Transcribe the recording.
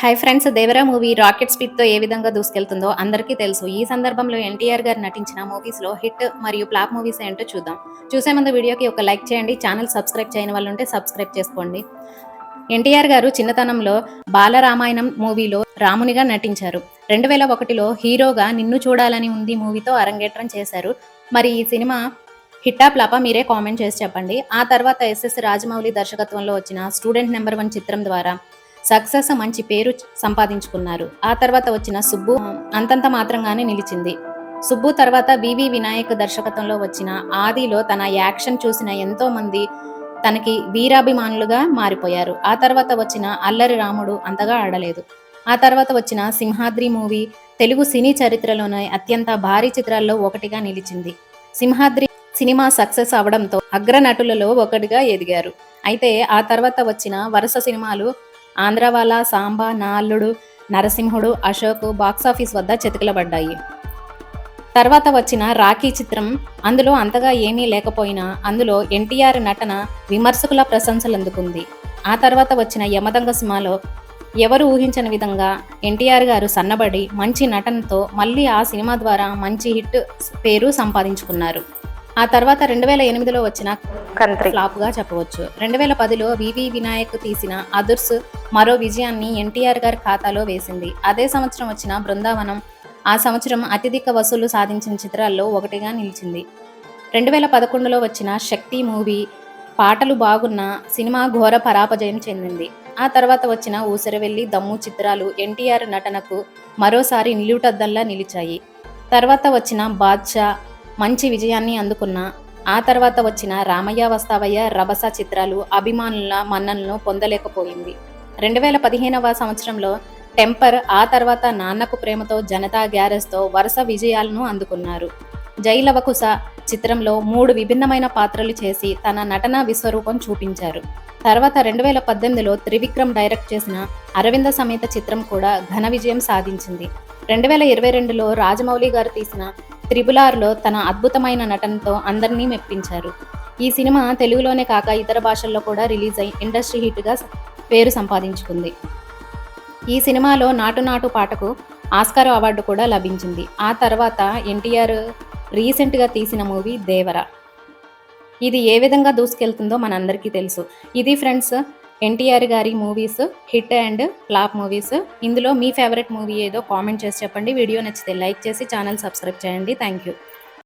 Hi friends Devara movie rocket స్పీడ్తో ఏ విధంగా దూసుకెళ్తుందో అందరికీ తెలుసు. ఈ సందర్భంలో ఎన్టీఆర్ గారు నటించిన మూవీస్లో హిట్ మరియు ప్లాప్ మూవీస్ ఏంటో చూద్దాం. చూసే ముందు వీడియోకి ఒక లైక్ చేయండి. ఛానల్ సబ్స్క్రైబ్ చేయని వాళ్ళు ఉంటే సబ్స్క్రైబ్ చేసుకోండి. ఎన్టీఆర్ గారు చిన్నతనంలో బాలరామాయణం మూవీలో రామునిగా నటించారు. రెండు వేల ఒకటిలో హీరోగా నిన్ను చూడాలని ఉంది మూవీతో అరంగేట్రం చేశారు. మరి ఈ సినిమా హిట్టా ప్లాపా మీరే కామెంట్ చేసి చెప్పండి. ఆ తర్వాత ఎస్ఎస్ రాజమౌళి దర్శకత్వంలో వచ్చిన స్టూడెంట్ నెంబర్ వన్ చిత్రం ద్వారా సక్సెస్ మంచి పేరు సంపాదించుకున్నారు. ఆ తర్వాత వచ్చిన సుబ్బు అంతంత మాత్రంగానే నిలిచింది. సుబ్బు తర్వాత వివి వినాయక్ దర్శకత్వంలో వచ్చిన ఆదిలో తన యాక్షన్ చూసిన ఎంతో మంది తనకి వీరాభిమానులుగా మారిపోయారు. ఆ తర్వాత వచ్చిన అల్లరి రాముడు అంతగా ఆడలేదు. ఆ తర్వాత వచ్చిన సింహాద్రి మూవీ తెలుగు సినీ చరిత్రలోనే అత్యంత భారీ చిత్రాల్లో ఒకటిగా నిలిచింది. సింహాద్రి సినిమా సక్సెస్ అవడంతో అగ్రనటులలో ఒకటిగా ఎదిగారు. అయితే ఆ తర్వాత వచ్చిన వరుస సినిమాలు ఆంధ్రవాల సాంబా నాల్లుడు నరసింహుడు అశోక్ బాక్సాఫీస్ వద్ద చెతికిలబడ్డాయి. తర్వాత వచ్చిన రాఖీ చిత్రం అందులో అంతగా ఏమీ లేకపోయినా అందులో ఎన్టీఆర్ నటన విమర్శకుల ప్రశంసలు అందుకుంది ఆ తర్వాత వచ్చిన యమదంగ సినిమాలో ఎవరు ఊహించని విధంగా ఎన్టీఆర్ గారు సన్నబడి మంచి నటనతో మళ్ళీ ఆ సినిమా ద్వారా మంచి హిట్ పేరు సంపాదించుకున్నారు. ఆ తర్వాత రెండు వేల ఎనిమిదిలో వచ్చిన కంత్రి. ఫ్లాప్గా చెప్పవచ్చు. రెండు వేల పదిలో వివి వినాయక్ తీసిన అదుర్స్ మరో విజయాన్ని ఎన్టీఆర్ గారి ఖాతాలో వేసింది. అదే సంవత్సరం వచ్చిన బృందావనం ఆ సంవత్సరం అత్యధిక వసూలు సాధించిన చిత్రాల్లో ఒకటిగా నిలిచింది. రెండు వేల పదకొండులో వచ్చిన శక్తి మూవీ పాటలు బాగున్న సినిమా ఘోర పరాపజయం చెందింది. ఆ తర్వాత వచ్చిన ఊసరవెల్లి దమ్ము చిత్రాలు ఎన్టీఆర్ నటనకు మరోసారి నిలువుటద్దల్లా నిలిచాయి. తర్వాత వచ్చిన బాద్షా మంచి విజయాన్ని అందుకున్న ఆ తర్వాత వచ్చిన రామయ్య వస్తావయ్య రభస చిత్రాలు అభిమానుల మన్నలను పొందలేకపోయింది. రెండు వేల పదిహేనవ సంవత్సరంలో టెంపర్ ఆ తర్వాత నాన్నకు ప్రేమతో జనతా గ్యారెస్తో వరుస విజయాలను అందుకున్నారు. జైలవకుశ చిత్రంలో మూడు విభిన్నమైన పాత్రలు చేసి తన నటన విశ్వరూపం చూపించారు. తర్వాత రెండు వేల పద్దెనిమిదిలో త్రివిక్రమ్ డైరెక్ట్ చేసిన అరవింద సమేత చిత్రం కూడా ఘన విజయం సాధించింది. రెండు వేల ఇరవై రెండులో రాజమౌళి గారు తీసిన త్రిబులార్లో తన అద్భుతమైన నటనతో అందరినీ మెప్పించారు. ఈ సినిమా తెలుగులోనే కాక ఇతర భాషల్లో కూడా రిలీజ్ అయి ఇండస్ట్రీ హిట్గా పేరు సంపాదించుకుంది. ఈ సినిమాలో నాటు నాటు పాటకు ఆస్కార్ అవార్డు కూడా లభించింది. ఆ తర్వాత ఎన్టీఆర్ రీసెంట్గా తీసిన మూవీ దేవర. ఇది ఏ విధంగా దూసుకెళ్తుందో మనందరికీ తెలుసు. ఇది ఫ్రెండ్స్ ఎన్టీఆర్ గారి movies hit and flop movies ఇందులో మీ ఫేవరెట్ మూవీ ఏదో కామెంట్ చేసి చెప్పండి. వీడియో నచ్చితే లైక్ చేసి ఛానల్ సబ్స్క్రైబ్ చేయండి. Thank you